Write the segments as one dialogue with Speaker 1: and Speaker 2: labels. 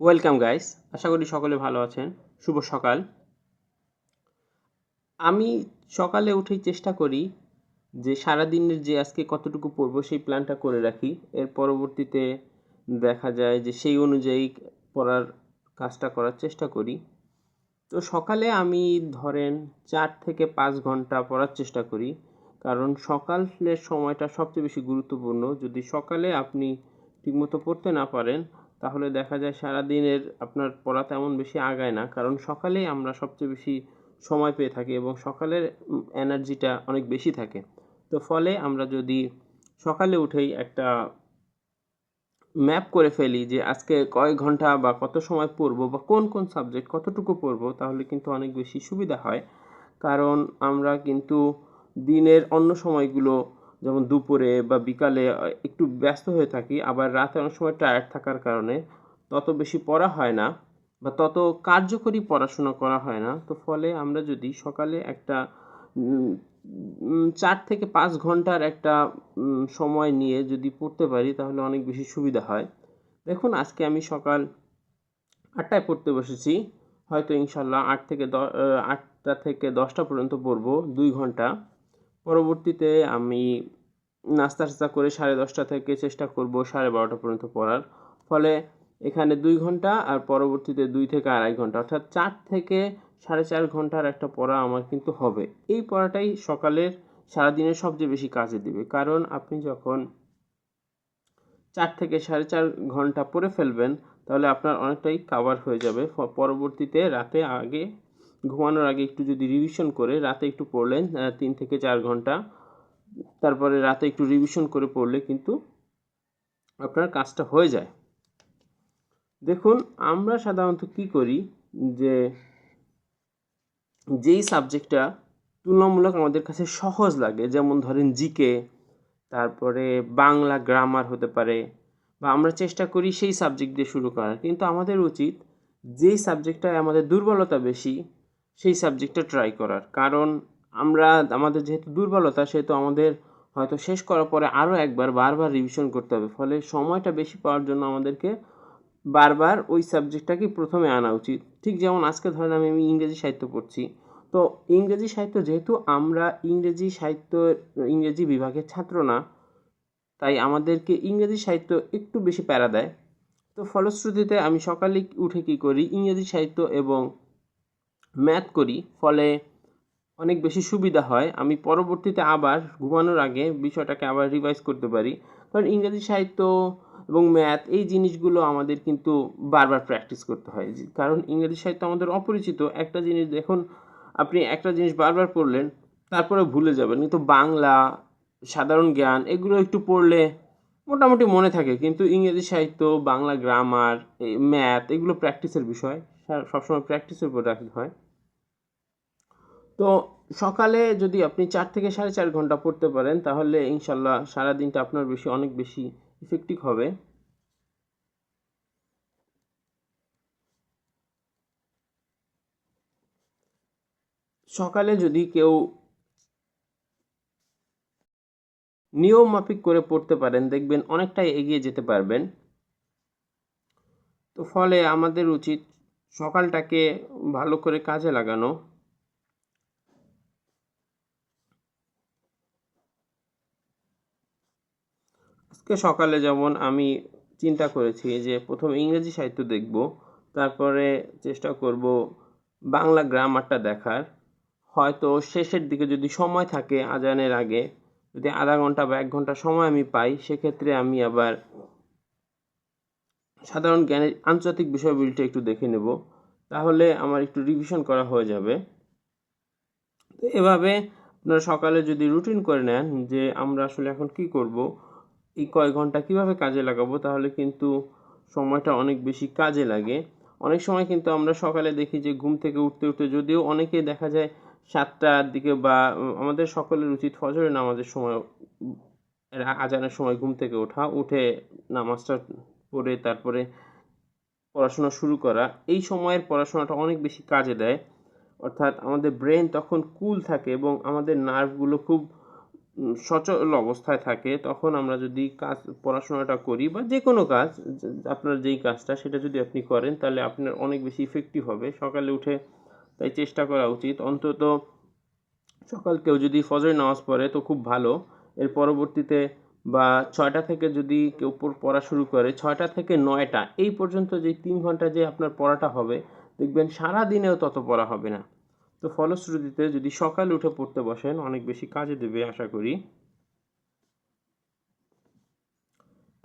Speaker 1: Welcome guys আশা করি সকলে ভালো আছেন। শুভ সকাল। আমি সকালে উঠেই চেষ্টা করি যে সারাদিনের যে আজকে কতটুকু পড়ব সেই প্ল্যানটা করে রাখি। এর পরবর্তীতে দেখা যায় যে সেই অনুযায়ী পড়ার কাজটা করার চেষ্টা করি। তো সকালে আমি ধরেন চার থেকে পাঁচ ঘণ্টা পড়ার চেষ্টা করি। কারণ সকালের সময়টা সবচেয়ে বেশি গুরুত্বপূর্ণ। যদি সকালে আপনি ঠিকমতো পড়তে না পারেন তাহলে দেখা যায় সারাদিনের আপনার পড়া তেমন বেশি আগায় না। কারণ সকালেই আমরা সবচেয়ে বেশি সময় পেয়ে থাকি এবং সকালের এনার্জিটা অনেক বেশি থাকে। তো ফলে আমরা যদি সকালে উঠেই একটা ম্যাপ করে ফেলি যে আজকে কয়েক ঘণ্টা বা কত সময় পড়ব বা কোন কোন সাবজেক্ট কতটুকু পড়ব, তাহলে কিন্তু অনেক বেশি সুবিধা হয়। কারণ আমরা কিন্তু দিনের অন্য সময়গুলো যেমন দুপুরে বা বিকালে একটু ব্যস্ত হয়ে থাকি, আবার রাতে অনেক সময় টায়ার্ড থাকার কারণে তত বেশি পড়া হয় না বা তত কার্যকরী পড়াশোনা করা হয় না। তো ফলে আমরা যদি সকালে একটা চার থেকে পাঁচ ঘণ্টার একটা সময় নিয়ে যদি পড়তে পারি, তাহলে অনেক বেশি সুবিধা হয়। দেখুন, আজকে আমি সকাল আটটায় পড়তে বসেছি, হয়তো ইনশাল্লাহ আট থেকে দ আটটা থেকে দশটা পর্যন্ত পড়ব, দুই ঘণ্টা। পরবর্তীতে আমি নাস্তা টাস্তা করে সাড়ে দশটা থেকে চেষ্টা করব সাড়ে বারোটা পর্যন্ত পড়ার। ফলে এখানে দুই ঘণ্টা আর পরবর্তীতে দুই থেকে আড়াই ঘণ্টা, অর্থাৎ চার থেকে সাড়ে চার ঘণ্টার একটা পড়া আমার কিন্তু হবে। এই পড়াটাই সকালের সারাদিনের সবচেয়ে বেশি কাজে দিবে। কারণ আপনি যখন চার থেকে সাড়ে চার ঘণ্টা পড়ে ফেলবেন, তাহলে আপনার অনেকটাই কাভার হয়ে যাবে। পরবর্তীতে রাতে আগে ঘুমানোর আগে একটু যদি রিভিশন করে, রাতে একটু পড়লেন তিন থেকে চার ঘণ্টা, তারপরে রাতে একটু রিভিশন করে পড়লে কিন্তু আপনার কাজটা হয়ে যায়। দেখুন, আমরা সাধারণত কি করি যে, যেই সাবজেক্টটা তুলনামূলক আমাদের কাছে সহজ লাগে, যেমন ধরেন জিকে তারপরে বাংলা গ্রামার হতে পারে, বা আমরা চেষ্টা করি সেই সাবজেক্ট দিয়ে শুরু করার। কিন্তু আমাদের উচিত যেই সাবজেক্টটায় আমাদের দুর্বলতা বেশি সেই সাবজেক্টটা ট্রাই করার। কারণ আমরা, আমাদের যেহেতু দুর্বলতা, সেহেতু আমাদের হয়তো শেষ করার পরে আরও একবার, বারবার রিভিশন করতে হবে। ফলে সময়টা বেশি পাওয়ার জন্য আমাদেরকে বারবার ওই সাবজেক্টটাকে প্রথমে আনা উচিত। ঠিক যেমন আজকে ধরেন আমি আমি ইংরেজি সাহিত্য পড়ছি। তো ইংরেজি সাহিত্য যেহেতু আমরা ইংরেজি সাহিত্য ইংরেজি বিভাগের ছাত্র না, তাই আমাদেরকে ইংরেজি সাহিত্য একটু বেশি প্যারা দেয়। তো ফলশ্রুতিতে আমি সকালে উঠে কী করি? ইংরেজি সাহিত্য এবং ম্যাথ করি, ফলে অনেক বেশি সুবিধা হয়। আমি পরবর্তীতে আবার ঘুমানোর আগে বিষয়টাকে আবার রিভাইজ করতে পারি। কারণ ইংরেজি সাহিত্য এবং ম্যাথ, এই জিনিসগুলো আমাদের কিন্তু বারবার প্র্যাকটিস করতে হয়। কারণ ইংরেজি সাহিত্য আমাদের অপরিচিত। একটা জিনিস দেখুন, আপনি একটা জিনিস বারবার পড়লেন তারপরে ভুলে যাবেন। কিন্তু বাংলা, সাধারণ জ্ঞান, এগুলো একটু পড়লে মোটামুটি মনে থাকে। কিন্তু ইংরেজি সাহিত্য, বাংলা গ্রামার ম্যাথ, এগুলো প্র্যাকটিসের বিষয়। সবসময় প্র্যাকটিসের উপর রাখতে হয়। তো সকালে যদি আপনি চার থেকে সাড়ে চার ঘণ্টা পড়তে পারেন, তাহলে ইনশাল্লাহ সারাদিনটা আপনার বেশি, অনেক বেশি ইফেক্টিভ হবে। সকালে যদি কেউ নিয়ম মাফিক করে পড়তে পারেন, দেখবেন অনেকটাই এগিয়ে যেতে পারবেন। তো ফলে আমাদের উচিত সকালটাকে ভালো করে কাজে লাগানো। আজকে সকালে যেমন আমি চিন্তা করেছি যে, প্রথম ইংরেজি সাহিত্য দেখব, তারপরে চেষ্টা করব বাংলা গ্রামারটা দেখার। হয়তো শেষের দিকে যদি সময় থাকে আজানের আগে, যদি আধা ঘণ্টা বা এক ঘণ্টা সময় আমি পাই, সেক্ষেত্রে আমি আবার সাধারণ জ্ঞানের আন্তর্জাতিক বিষয়গুলিটা একটু দেখে নেব। তাহলে আমার একটু রিভিশন করা হয়ে যাবে। এভাবে আপনারা সকালে যদি রুটিন করে নেন যে আমরা আসলে এখন কি করব, এই কয়েক ঘণ্টা কীভাবে কাজে লাগাবো, তাহলে কিন্তু সময়টা অনেক বেশি কাজে লাগে। অনেক সময় কিন্তু আমরা সকালে দেখি যে ঘুম থেকে উঠতে উঠতে যদিও অনেকে দেখা যায় সাতটার দিকে বা আমাদের সকলের উচিত ফজরের নামাজের সময় আজানের সময় ঘুম থেকে ওঠা, উঠে নামাজটা পড়ে, তারপরে পড়াশোনা শুরু করা, এই সময়ের পড়াশোনাটা অনেক বেশি কাজে দেয়। অর্থাৎ আমাদের ব্রেন তখন কুল থাকে এবং আমাদের নার্ভগুলো খুব সচল অবস্থায় থাকে। তখন আমরা যদি কাজ, পড়াশোনাটা করি বা যে কোনো কাজ, আপনার যেই কাজটা সেটা যদি আপনি করেন, তাহলে আপনার অনেক বেশি ইফেক্টিভ হবে। সকালে উঠে তাই চেষ্টা করা উচিত। অন্তত সকাল কেউ যদি ফজর নামাজ পড়ে, তো খুব ভালো। এর পরবর্তীতে বা ছয়টা থেকে যদি কেউ পড়া শুরু করে, ছয়টা থেকে নয়টা, এই পর্যন্ত যে তিন ঘণ্টা যে আপনার পড়াটা হবে, দেখবেন সারা দিনেও তত পড়া হবে না। তো ফলশ্রুতিতে যদি সকালে উঠে পড়তে বসেন, অনেক বেশি কাজে দেবে আশা করি।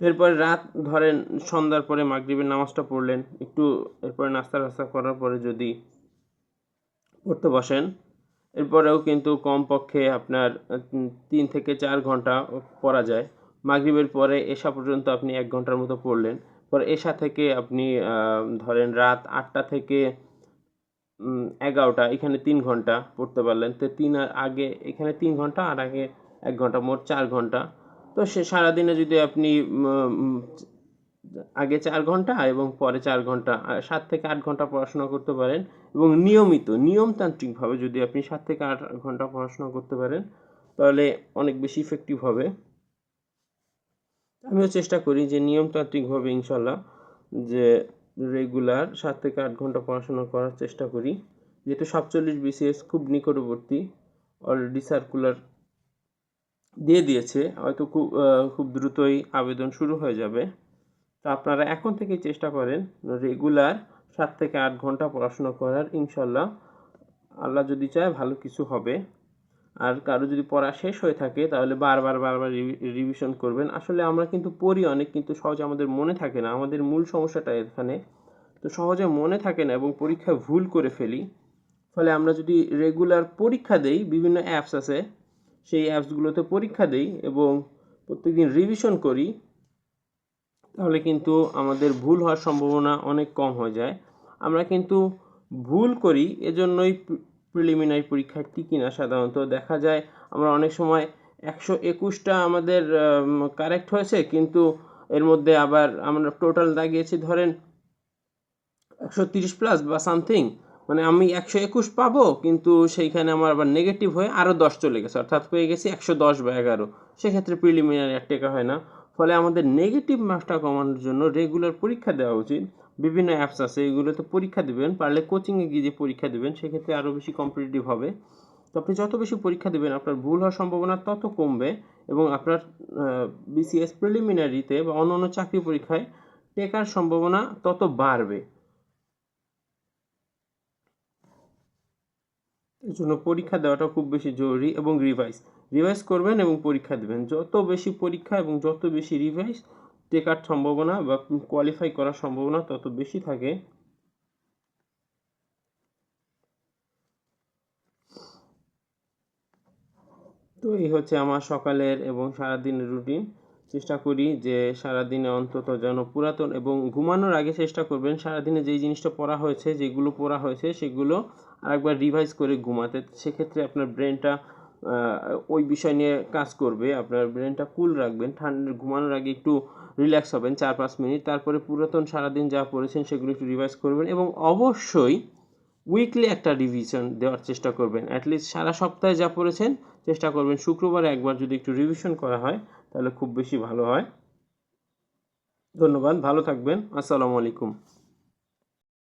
Speaker 1: এরপর রাত, ধরেন সন্ধ্যার পরে মাগরিবের নামাজটা পড়লেন, একটু এরপরে নাস্তা টাস্তা করার পরে যদি পড়তে বসেন এরপরেও কিন্তু কমপক্ষে আপনার তিন থেকে চার ঘণ্টা পড়া যায়। মাগরিবের পরে এশা পর্যন্ত আপনি এক ঘণ্টার মতো পড়লেন। পরে এসা থেকে আপনি ধরেন রাত আটটা থেকে এগারোটা, এখানে তিন ঘণ্টা পড়তে পারলেন। তো তিন আর আগে, এখানে তিন ঘণ্টা আর আগে এক ঘণ্টা, মোট চার ঘণ্টা। তো সে সারাদিনে যদি আপনি আগে চার ঘণ্টা এবং পরে চার ঘণ্টা সাত থেকে আট ঘণ্টা পড়াশোনা করতে পারেন এবং নিয়মিত, নিয়মতান্ত্রিকভাবে যদি আপনি সাত থেকে আট ঘণ্টা পড়াশোনা করতে পারেন, তাহলে অনেক বেশি ইফেক্টিভ হবে। আমিও চেষ্টা করি যে নিয়মতান্ত্রিকভাবে ইনশাল্লাহ যে রেগুলার সাত থেকে আট ঘণ্টা পড়াশোনা করার চেষ্টা করি। যেহেতু সাতচল্লিশ বিসিএস খুব নিকটবর্তী অলরেডি সার্কুলার দিয়ে দিয়েছে, হয়তো খুব খুব দ্রুতই আবেদন শুরু হয়ে যাবে। তো আপনারা এখন থেকে চেষ্টা করেন রেগুলার সাত থেকে আট ঘণ্টা পড়াশোনা করার, ইনশাল্লাহ। আল্লাহ যদি চায় ভালো কিছু হবে। আর কারও যদি পড়া শেষ হয়ে থাকে, তাহলে বারবার বারবার রিভিশন করবেন। আসলে আমরা কিন্তু পড়ি অনেক, কিন্তু সহজে আমাদের মনে থাকে না। আমাদের মূল সমস্যাটা এখানে। তো সহজে মনে থাকে না এবং পরীক্ষায় ভুল করে ফেলি। ফলে আমরা যদি রেগুলার পরীক্ষা দেই, বিভিন্ন অ্যাপস আছে, সেই অ্যাপসগুলোতে পরীক্ষা দেই এবং প্রত্যেকদিন রিভিশন করি তাহলে কিন্তু আমাদের ভুল হওয়ার সম্ভাবনা অনেক কম হয়ে যায়। আমরা কিন্তু ভুল করি, এজন্যই প্রিলিমিনারি পরীক্ষায় টিকি না সাধারণত দেখা যায়। আমরা অনেক সময় একশো একুশটা আমাদের কারেক্ট হয়েছে, কিন্তু এর মধ্যে আবার আমরা টোটাল দাগিয়েছি, ধরেন একশো তিরিশ প্লাস বা সামথিং মানে আমি একশো একুশ পাবো, কিন্তু সেইখানে আমার আবার নেগেটিভ হয়ে আরও দশ চলে গেছে, অর্থাৎ পেয়ে গেছি একশো দশ বা এগারো। সেক্ষেত্রে প্রিলিমিনারি আর টেকা হয় না। ফলে আমাদের নেগেটিভ মার্কসটা কমানোর জন্য রেগুলার পরীক্ষা দেওয়া উচিত। বিভিন্ন অ্যাপস আছে, এগুলোতে পরীক্ষা দেবেন, পারলে কোচিংয়ে গিয়ে যে পরীক্ষা দেবেন, সেক্ষেত্রে আরও বেশি কম্পিটিটিভ হবে। তো আপনি যত বেশি পরীক্ষা দেবেন, আপনার ভুল হওয়ার সম্ভাবনা তত কমবে এবং আপনার বিসিএস প্রিলিমিনারিতে বা অন্য অন্য চাকরি পরীক্ষায় টেকার সম্ভাবনা তত বাড়বে। এর জন্য পরীক্ষা দেওয়াটা খুব বেশি জরুরি এবং রিভাইজ রিভাইজ করবেন এবং পরীক্ষা দেবেন। যত বেশি পরীক্ষা এবং যত বেশি রিভাইজ টেকার সম্ভাবনা বা কোয়ালিফাই করার সম্ভাবনা তত বেশি থাকে। তো এই হচ্ছে আমার সকালের এবং সারাদিনের রুটিন চেষ্টা করি যে সারাদিনে অন্তত যেন পুরাতন এবং ঘুমানোর আগে চেষ্টা করবেন সারাদিনে যেই জিনিসটা পড়া হয়েছে, যেগুলো পড়া হয়েছে, সেগুলো আরেকবার রিভাইজ করে ঘুমাতে। সেক্ষেত্রে আপনার ব্রেনটা ওই বিষয় নিয়ে কাজ করবে। আপনার ব্রেনটা কুল রাখবেন, ঠান্ডা, ঘুমানোর আগে একটু রিল্যাক্স হবেন চার পাঁচ মিনিট, তারপরে পুরাতন সারাদিন যা পড়েছেন সেগুলো একটু রিভাইজ করবেন এবং অবশ্যই উইকলি একটা রিভিশন দেওয়ার চেষ্টা করবেন। অ্যাটলিস্ট সারা সপ্তাহে যা পড়েছেন চেষ্টা করবেন। শুক্রবারে একবার যদি একটু রিভিশন করা হয়, তাহলে খুব বেশি ভালো হয়। ধন্যবাদ, ভালো থাকবেন। আসসালামু আলাইকুম।